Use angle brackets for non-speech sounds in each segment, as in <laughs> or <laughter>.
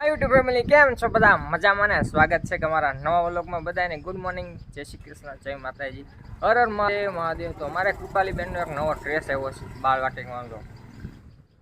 YouTube family કેમ છો બધા? મજામાં ને? સ્વાગત છે કે અમારા નવા વ્લોગમાં બધાને. ગુડ મોર્નિંગ જય શ્રી કૃષ્ણ. જય માતાજી. હર હર મહાદેવ તો અમારે કૃપાલી બેનનો એક નવો ડ્રેસ આવ્યો છે બાળ વાટિકમાં તો.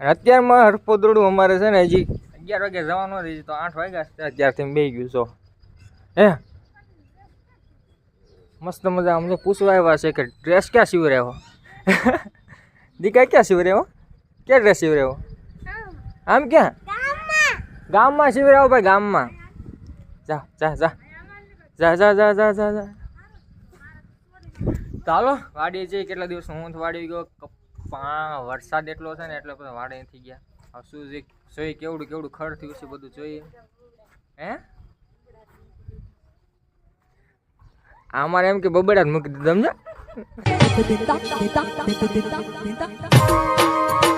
અને અત્યારમાં હરપોદરડું અમારે છે ને હજી અગિયાર વાગે જવાનું હજી તો આઠ વાગ્યા છે. અત્યારથી બે ગયું છો. હે? મસ્ત મજા. અમને પૂછવા આવ્યા છે કે ડ્રેસ ક્યાં સીવરાયો <laughs> દીકા ક્યાં સીવરાયો ક્યાં ડ્રેસ સીવરાયો આમ ક્યાં? ગામમાં શિવરાવ ભાઈ, ગામમાં. જા જા જા. જા જા જા જા જા જા. ચાલો, વાડી જઈએ કેટલા દિવસ હું વાડી ગયો? પા, વરસાદ એટલો છે ને, એટલે બધા વાડી થઈ ગયા. હવે શું છે, જોઈએ કેવડું કેવડું ખડ થયું છે બધું જોઈએ. હે? અમારે એમ કે બબડા જ મૂકી દીધું સમજો <laughs>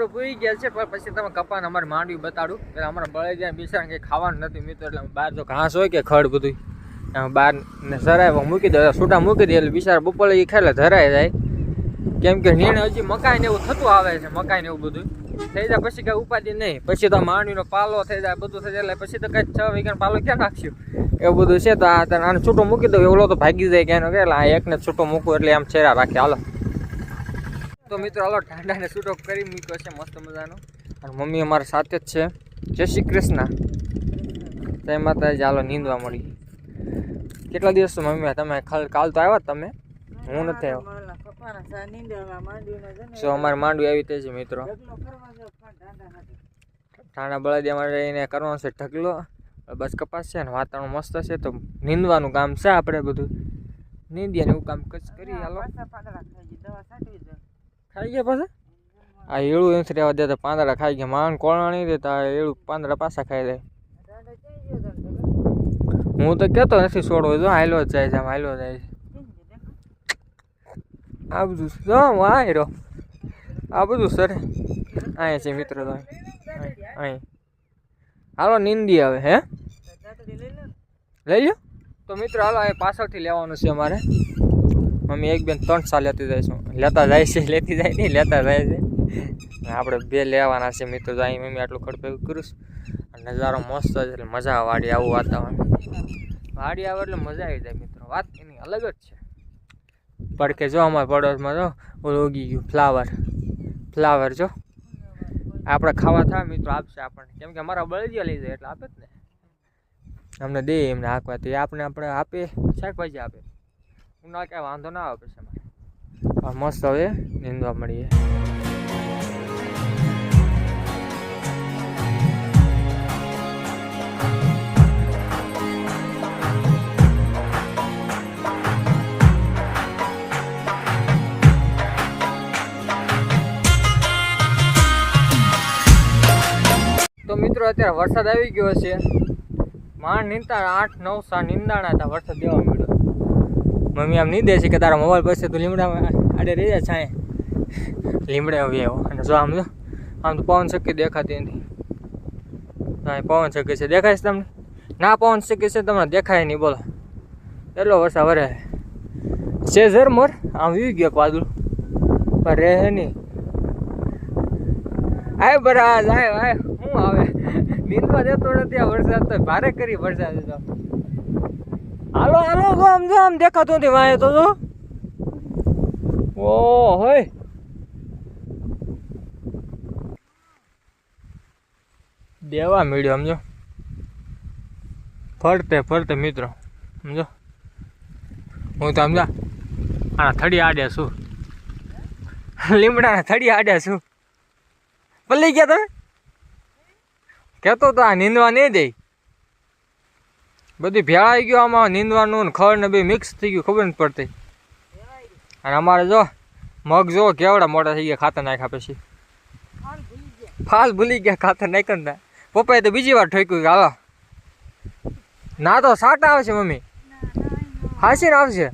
આપણે પૂરી ગયા છે, પણ પછી તમે કપાન અમારે માંડવી બતાડું. એટલે અમારે બળે જ્યાં બિસાણ કંઈ ખાવાનું નથી મિત્રો એટલે બહાર જો ઘાસ હોય કે ખડ બધું બહાર ને સરાય મૂકી દે છૂટા મૂકી દે, એટલે બિચારા બપોરે એ એટલે ધરાય જાય. કેમ કે નિર્ણય હજી મકાઈ ને એવું થતું આવે છે મકાઈ ને એવું બધું થઈ જાય, પછી કઈ ઉપાધિ નહીં. પછી તો માંડવીનો પાલો થઈ જાય, બધું થઈ જાય, એટલે પછી તો કઈ છ વીઘા પાલો ક્યાં નાખ્યું એવું બધું છે, તો આ તને આને છૂટો મૂકી દઉં, એવલો તો ભાગી જાય ક્યાંનો કે એટલે આ એકને છૂટો મૂકવું, એટલે આમ છેરા રાખે. હાલો. તો મિત્રો, હાલો ઠંડાને છૂટો કરી મૂક્યો છે, મસ્ત મજાનો. અને મમ્મી અમારા સાથે જ છે. જય શ્રી કૃષ્ણ. જય માતાજી, હાલો, નીંદવા મળી. કેટલા દિવસ મમ્મી? તમે કાલ તો આવ્યા તમે? હું નથી આવ્યો. જો અમારે માંડવી આવી તે છે, મિત્રો. ઠાણા બળદિયા માટે એને કરવાનો છે, ઢગલો. બસ કપાસ છે ને, વાતાવરણ મસ્ત છે, તો નીંદવાનું કામ છે આપણે બધું. નીંદીએ ને એવું કામ કરી હાલો. ખાઈ ગયા પાછા? આ એળું નથી રહેવા દેતા, પાંદડા ખાઈ ગયા. માન કોણ નહીં દેતા એળું પાંદડા પાછા ખાઈ લે. હું તો કહેતો નથી છોડવો જો હાલો જ જાય છે, આમ હાલો જાય છે. આ બધું જો આ રહ્યો આ બધું સર. અહીંયા છે મિત્ર તો. અહીં. હાલો, નિંદી આવે, હે? લઈ લ્યો. તો મિત્રો, હાલો, અહીં પાછળથી લેવાનું છે અમારે. મમ્મી, એક બેન ત્રણ સાલ લેતી જાય છે. લેતા જાય છે, લેતી જાય નહીં, લેતા જાય છે. આપણે બે લેવાના છે મિત્રો જાય મેં આટલું ખડ ભેગું કરું છું. નજારો મસ્ત છે, એટલે મજા આવે વાડી આવું વાતાવરણ. વાડી આવે એટલે મજા આવી જાય મિત્રો, વાત એની અલગ જ છે. પડકે જો અમારા પડોશમાં જો, ઓલું ઉગી ગયું, ફ્લાવર. ફ્લાવર જો. આપણે ખાવા થાય મિત્રો, આપશે આપણને. કેમ કે અમારા બળદિયા લઈ જાય, એટલે આપે જ ને. અમને દે એમને હાંકવા, તો એ આપણે આપણે આપે, શાકભાજી આપે. ના કાંઈ વાંધો ના આવે પછી મસ્ત હવે નીંદવા મળીએ. તો મિત્રો, અત્યારે વરસાદ આવી ગયો છે. માણ નીંદતા આઠ, નવ સા નીંદાણા હતા. વરસાદ દેવા મળ્યો. મમ્મી આમ નીંદે છે કે તારા મોબાઈલ પાસે તું લીમડામાં આડે રહી જાય છાંય. લીમડે આવી. આવ્યો અને જો આમ જો, આમ તો પવન શક્ય દેખાતી નથી. હા પવન શક્ય છે. દેખાય છે તમને? ના, પવન શક્ય છે તમને દેખાય નહીં, બોલો. એટલો વરસાદ વરે છે? ઝર મોર? આમ વી ગયો પાદળું પણ રહે નહીં. આય બરાજ, આય આય. હું આવે? નીંદવા દેતો નથી આ વરસાદ તો. ભારે કરી વરસાદ તો. હાલો હાલો આમ જો આમ દેખાતું નથી વાંહે તો જો હોય દેવા મળ્યો સમજો. ફરતે ફરતે, મિત્રો. સમજો. હું તો, સમજા. આના થડી આડ્યા છું. લીમડાના થડી આડ્યા છું. પલ્લી ગયા તમે? કહેતો તો આ નીંદવા નહીં દે. બધી ભેળાઈ ગયો આમાં, નીંદવાનું ને ખડ ને બે મિક્સ થઈ ગયું, ખબર નથી પડતી. અને અમારે જો મગ જો કેવડા મોટા થઈ ગયા ખાતર નાખ્યા પછી. ફાલ ભૂલી ગયા. ખાતર નાખ્યું ને પપ્પાએ તો બીજી વાર ઠોક્યું કે ના તો સાટા આવશે મમ્મી. હાસીને આવશે.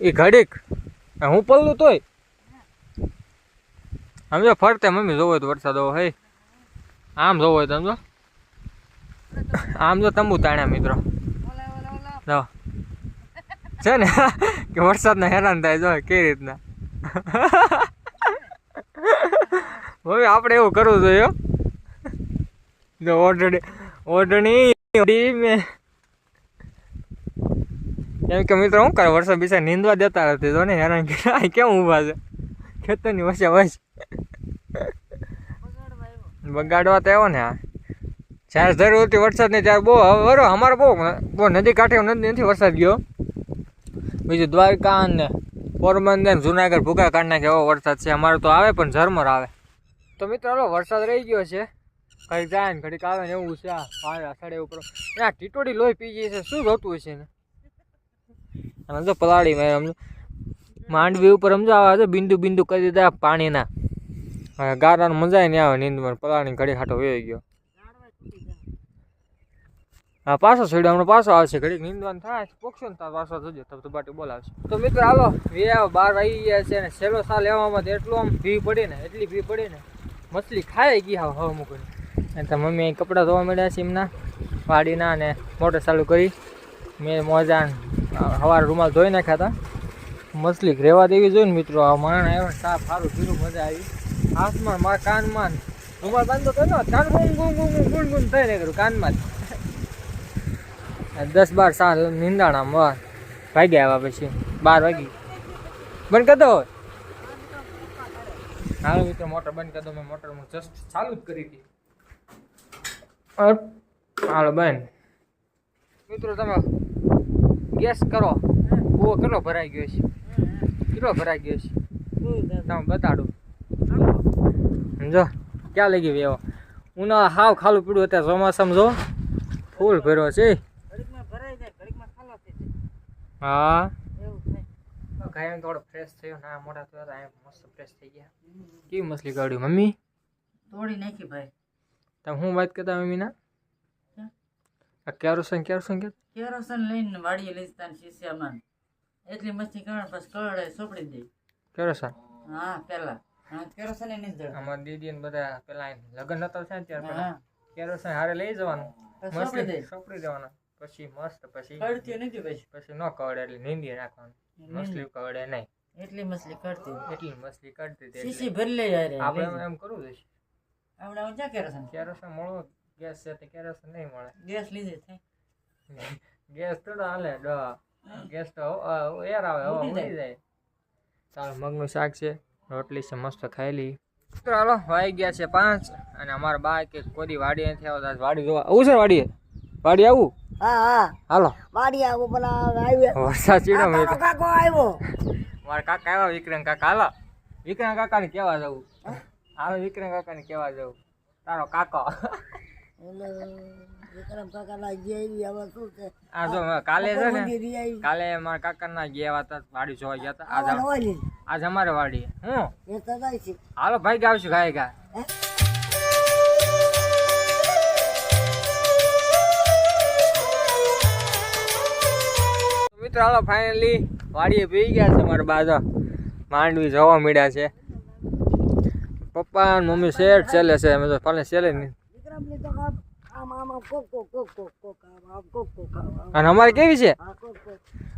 એ ઘડીક. હું પલ્લું તોય. સમજો ફરતે મમ્મી જોવો તો વરસાદ હોવો હે. આમ જોવો હોય તો સમજો આમ જો તંબુ તાણ્યા મિત્રો. છે ને? કે વરસાદને હેરાન થાય જો કેવી રીતના? હવે આપણે એવું કરવું જોઈએ. જો, ઓઢણી ઓઢણી મેં. એમ કે મિત્રો શું કરે વરસાદ બીજા નીંદવા દેતા નથી, જો ને, હેરાન કર્યા. કેમ ઊભા છે? ખેતરની વચ્ચે વચ બગાડવા તો આવ્યો ને આ. જ્યારે જરૂર હતી વરસાદની, ત્યારે બહુ હવે અમારે બહુ બહુ નદી કાંઠે નથી વરસાદ ગયો. બીજું દ્વારકા અને પોરબંદર જુનાગઢ ભૂકા કાઢ નાખે એવો વરસાદ છે? અમારે તો આવે પણ ઝરમર આવે. તો મિત્રો, હાલો, વરસાદ રહી ગયો છે. ઘડીક જાય ને ઘડીક આવે ને એવું છે આ પાણી અષાઢે ઉપર. આ ટીટોડી લોહી પી ગઈ છે. શું જોતું હશે ને અને જો પલાળી મેં સમજો. માંડવી ઉપર સમજો આવે જો બિંદુ બિંદુ કરી દીધા પાણીના. ગારાને મજા નહીં આવે, નીંદમાં પલાળી ઘડી ખાટો વહી ગયો. હા પાછો છેડો હમણાં પાછો આવશે ઘડીક નિંદવાન થાય પોક્ષો ને પાછો થજો તબ તો બાટી બોલાવશે તો મિત્રો હાલો વ્યા બાર આવી ગયા છે ને છેલ્લો સાલ લેવામાં તો એટલું આમ ભી પડે ને એટલી ભી પડી ને મછલી ખાઈ ગઈ હાવ હવા મૂકીને અને તો મમ્મી કપડાં ધોવા મળ્યા છે એમના વાડીના અને મોટર ચાલુ કરી મેં મોજા સવારે રૂમાલ ધોઈ નાખ્યા હતા મછલી રહેવા દેવી જોઈએ ને મિત્રો આ માણ આવ્યો ને સાફ સારું ધીરું મજા આવી હાથમાં મારા કાનમાં રૂમાલ બાંધો તો ને કાન ગુમ ગુમ ગુમ ગુમ ગુમ થઈ ને કરું કાનમાં જ દસ બાર સાત નિંદાણા માં વાગ્યા આવ્યા પછી, બાર વાગી. બંધ કરી દો હાલો મિત્રો, મોટર બંધ કરી દો. મેં મોટર જસ્ટ ચાલુ જ કરી હતી. હાલો, બંધ. મિત્રો, તમે ગેસ કરો. ઓ કેટલો ભરાઈ ગયો છે? કેટલો ભરાઈ ગયો છે? તમે બતાડું. સમજો ક્યાં લઈ ગયો એવો ઉનાળા હાવ ખાલું પીડું અત્યારે ચોમાસામાં જો. ફૂલ ભર્યો છે. હા? કાયમ થોડો ફ્રેશ થયો ના મોટા થયો તો આમ મસ્ત ફ્રેશ થઈ ગયા. કેવી મછલી કાઢ્યું મમ્મી? તોડી નાખી ભાઈ. તમે હું વાત કરતા મમ્મીના? ના આ કેરોસન કેરોસન કે? કેરોસન લઈને વાડીએ લઈ જતા શીશામાં એટલી મસ્તી કારણ પછી કળડે સોપડી દે. કેરોસન? હા પેલા. કેરોસન અમારા દીદી ને બધા પેલા લગ્ન નતા થયા ને ત્યારે પેલા. હા કેરોસન હારે લઈ જવાનું. મસ્ત સોપડી દેવાના. પછી મસ્ત પછી કળતી નથી પછી? પછી ન કવડે એટલે નીંદી નાખવાનું. મછલી કવડે નહીં. એટલી મછલી કરતી એટલી મછલી કાઢતી હતી સીસી ભરી લઈ જાય આપણે એમ- કરવું જોઈએ. આપણે હવે ક્યાં કેરોસન? કેરોસન મળો ગેસ છે તો કેરોસન નહીં મળે. ગેસ લીધે થાય. ગેસ તો હાલે ડો ગેસ તો એર આવે હવા ઉડી જાય. ચાલો મગનું શાક છે રોટલી છે મસ્ત ખાયેલી ચાલો વાઈ ગયા છે પાંચ અને અમારા બા કે કોઈ વાડી નથી આવતા. વાડી જોવા આવું છે વાડીએ? વાડી આવું? હા હા. હાલો. વાડી આવો પેલા આવ્યો વરસાદ ચીડો મેં કાકો આવ્યો. મારા કાકા આવ્યા વિક્રમ કાકા. હાલો. વિક્રમ કાકાને કેવા જવું? હાલો વિક્રમ કાકાને કેવા જવું? તારો કાકો. વિક્રમ કાકા ના હવે શું છે? આ જો કાલે છે ને કાલે મારા કાકાના ગયા હતા વાડી જોવા ગયા હતા. આજ આજ અમારે વાડી. હું? એ તો હાલો ભાઈ ગાવશું ગાય ગા મિત્રો, હાલો ફાઇનલી વાડીએ પી ગયા છે મારા બાજા. માંડવી જોવા મળ્યા છે. પપ્પા મમ્મી શેઠ ચાલે છે. અમે તો પાલે ચાલે નહીં. અને અમારે કેવી છે?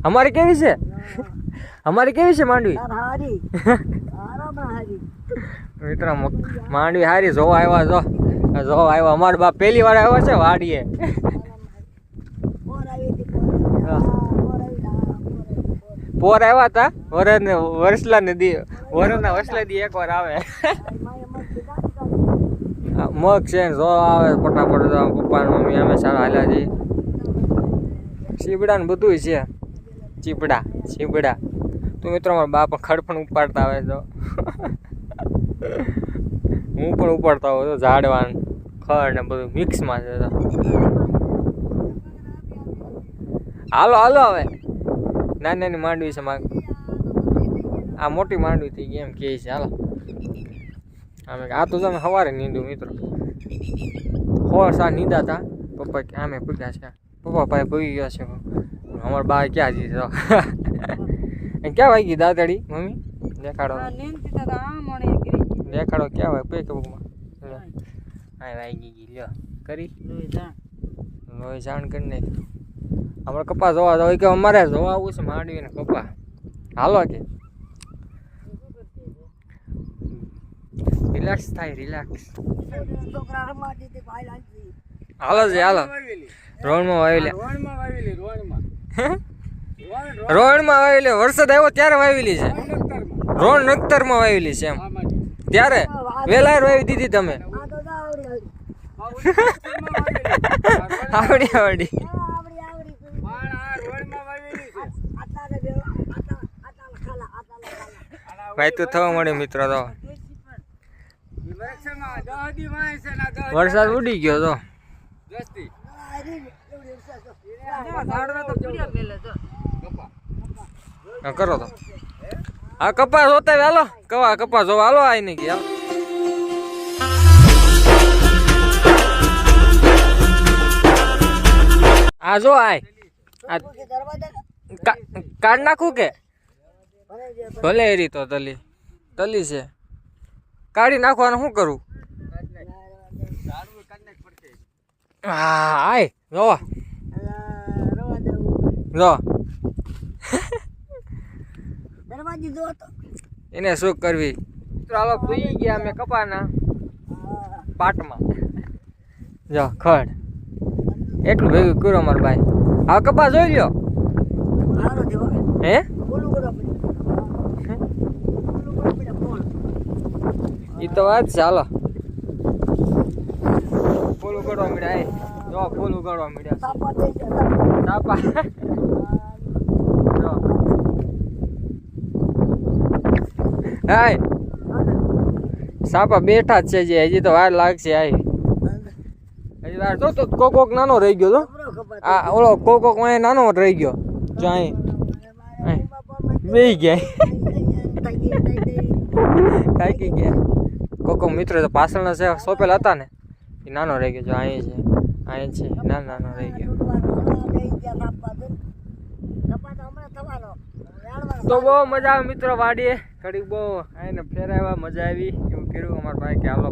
અમારે કેવી છે? અમારે કેવી છે માંડવી? મિત્રો માંડવી હારી, જોવા આવ્યા જો જોવા આવ્યા. અમારા બાપ પહેલી વાર આવ્યા છે વાડીએ પોર આવી હતી પોર હા. હા, પોર આવી હા, પોર આવી, પોર. આવ્યા હતા વરસ ને વરસલા ને દી, વરસના વસલા દી એક વાર આવે મગ છે જો આવે ફટાફટ તો પપ્પા મમ્મી અમે સારા હાલ્યા જઈએ ચીબડા ને બધું છે. ચીબડા ચીબડા. તો મિત્રો મારા બા પણ પણ ઉપાડતા આવે તો. હું પણ ઉપાડતા હોઉં તો ઝાડવાન, ખડ ને બધું મિક્સમાં છે હાલો હાલો હવે. નાની નાની માંડવી છે મારે. આ મોટી માંડવી થઈ ગઈ એમ કહે છે હાલો. અમે આ તો તમે સવારે નીંદું મિત્રો. હોર સા નીંદા હતા પપ્પા કે આમે પૂગ્યા છે. પપ્પા ભાઈ પૂગી ગયા છે. અમારા બા ક્યાં જઈ છો? <laughs> ક્યાં વાગી દાદડી મમ્મી? દેખાડો. દેખાડો ક્યાં વાગ? બે કબૂકમાં હા. વાગી ગઈ લ્યો. કરી. લોહી જા જાણ કરી નાખી અમારે કપા જોવા જવું કે અમારે જોવા આવું છે માંડવી ને કપા હાલો કે. રિલેક્સ થાય રિલેક્સ હાલો છે હાલો. રોણમાં વાવી લે. રોણમાં વાવી લે. વરસાદ આવ્યો ત્યારે વાવેલી છે. રોણ નક્તરમાં વાવેલી છે એમ. ત્યારે વેલા વાવી દીધી તમે. <laughs> આવડી આવડી આટલા ને બે આટલા આટલા ખાલા આટલા ભાઈ, તું થવા મળે મિત્રો તો. વરસાદ ઉડી ગયો તો. કરો તો. આ કપાસ જોતા હાલો. કવા કપાસ જોવા, હાલો આઈ નહીં ગયા આ જો આય કાઢ નાખું કે? ભલે ભલે એ રીતો તલી. તલી છે. કાઢી નાખવાનું શું કરું? હા આય જો રવા. દેવું જો દરવાજી જો એને શું કરવી? ચાલો હાલો ભૂઈ ગયા અમે કપાના પાટમાં. જો ખડ. એટલું ભેગું કરો મારા ભાઈ. આ કપા જોઈ લ્યો. હે બોલું કરો પછી બોલું કરો પછી ફોન એ તો વાત ચાલો ફૂલ ઉગાડવા મળ્યા એ. જો ફૂલ ઉગાડવા મળ્યા તાપા હાય. સાપા બેઠા જ છે જે હજી તો વાર લાગશે આય હજી વાર. તો તો કોક કોક નાનો રહી ગયો તો આ ઓલો કોક કોક નાનો રહી ગયો. જો અહીં. બેહી ગયા. થાકી ગયા. કોકો મિત્ર તો પાછળના જે સોપેલ હતા ને એ નાનો રહી ગયો જો અહીં છે અહીં છે નાનો નાનો રહી ગયો. તો બહુ મજા આવે મિત્રો વાડીએ ઘડીક બહુ આઈને ફેરાવ્યા મજા આવી એવું કર્યું અમારા ભાઈ કે હાલો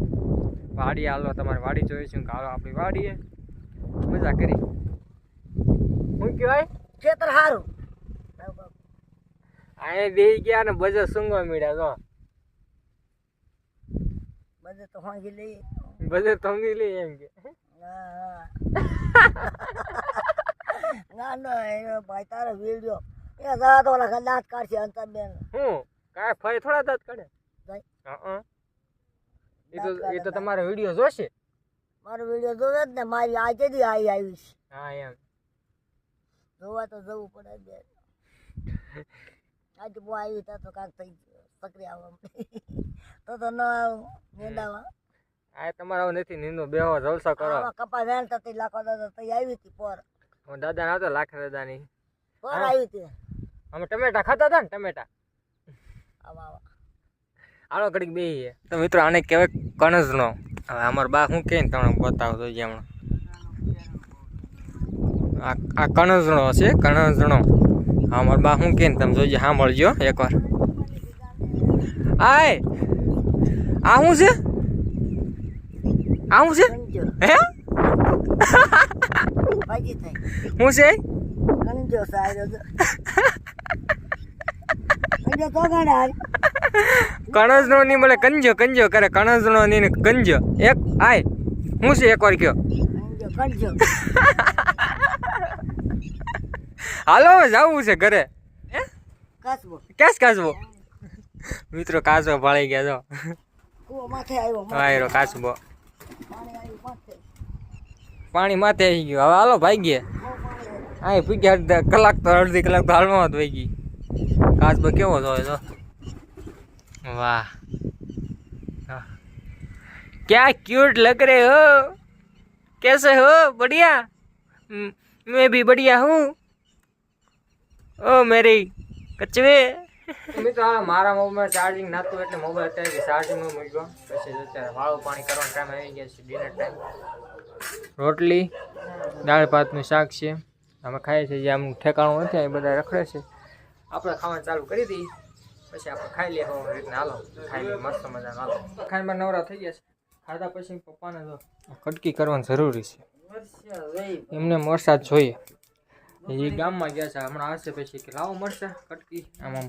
વાડી હાલો તમારી વાડી જોઈશું કે હાલો આપણી વાડીએ. મજા કરી. શું કહેવાય? ખેતર સારું અહીંયા બે ગયા ને બજાર સૂંઘવા મળ્યા જો. બધે તો હોંગી લઈ. બજે તંગી લઈ એમ કે. ના ના એ ભાઈ તારો વીડિયો. એ દાદા તો ઓલા દાંત કાઢશે અંતર બેન હું? કાંઈ ફરી થોડા દાંત કાઢે? હા હં. એ તો એ તો તમારો વીડિયો જોશે? મારો વીડિયો જોવે જ ને મારી આજે દી આવી આવીશ. હા એમ. જોવા તો જવું પડે બે <laughs> આજે બહુ આવી ત્યાં તો કાંક થઈ ગયું. સકરી આવવા તો તો ન આવું મેંદાવા આ તમારા નથી નીંદો બેહો જલસા કરો. આવા કપા વેણ થતી લાખો દાદા તો આવી હતી પોર. હું દાદા ના તો લાખ દાદાની. પોર. આવી હતી. અમે ટમેટા ખાતા હતા ને ટમેટા? આવા આવા. ઘડીક બે તો મિત્રો આને કહેવાય કણજનો. હવે અમારો બા શું કહે ને તમને બતાવો તો હમણાં. આ આ કણજણો છે કણજણો અમારા બા શું કહે ને તમે જોઈજો સાંભળજો એકવાર. આય. આ શું છે? આ શું છે? હે? શું છે? તો તો ગણે કણજનો નહીં મળે કંજો કંજો કરે. કણજનો નહીં ને કંજો એક આય. હું છે એકવાર કયો? હાલો જવું છે ઘરે. કેસ કાચબો મિત્રો કાચબો ભાળી ગયા જો કૂવો માથે આવ્યો માથે. વાયરો કાચબો પાણી આવ્યું માથે પાણી માથે આવી ગયું હવે હાલો ભાઈ ગયા બહુ પાણી આવ્યું. અહીં પૂગ્યા અડધા કલાક તો અડધી કલાક તો હાલમાં જ વહી ગઈ કાચબો કેવો જોવે તો વાહ આહ. क्या क्यूट लग रहे हो कैसे हो बढ़िया हम्म, मैं भी बढ़िया हूँ ओ मेरी કચવે મિત્રો આ મારા મોબાઈલ ચાર્જિંગ નાતું એટલે મોબાઈલ અત્યારે ચાર્જિંગમાં મૂક્યો. પછી અત્યારે વાળું પાણી કરવાનો ટાઈમ આવી ગયા છે ડિનર ટાઈમ રોટલી, દાળ ભાતનું શાક છે. અમે ખાઈએ છીએ જે આમ ઠેકાણું નથી એ બધા રખડે છે. આપણે ખાવાનું ચાલુ કરી દઈએ. પછી આપણે ખાઈ લઈએ હવે રીતના હાલો. ખાઈ લઈએ, મસ્ત મજાનું હાલો. ખાઈમાં નવરા થઈ ગયા છે. ખાધા પછી પપ્પાને તો કટકી કરવાની જરૂરી છે. એમને વરસાદ જોઈએ. એ ગામમાં ગયા છે, હમણાં આવશે પછી કે લાવો મળશે કટકી, આમ આમ.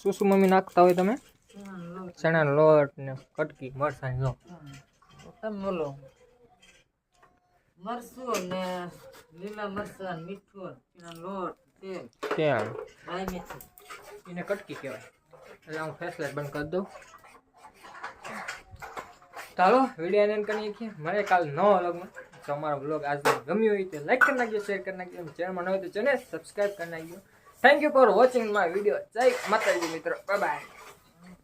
શું શું મમ્મી નાખતા હોય તમે? ચણાનો લોટ ને કટકી મરસાની લો તમે બોલો. મરસું ને લીલા મરચાં ને મીઠું ને લોટ તેલ. ત્યાં રાઈ મેથી. એને કટકી કહેવાય. એટલે હું ફેસલાઇટ બંધ કરી દઉં. ચાલો વીડિયો એને કરી નાખીએ. મળે કાલ નવો વ્લોગમાં. તો અમારો વ્લોગ આજનો ગમ્યો હોય તો લાઈક કરી નાખજો શેર કરી નાખજો. ચેનલમાં ન હોય તો ચેનલ સબસ્ક્રાઈબ કરી નાખજો. Thank you for watching my video જય માતાજી મિત્રો. બાય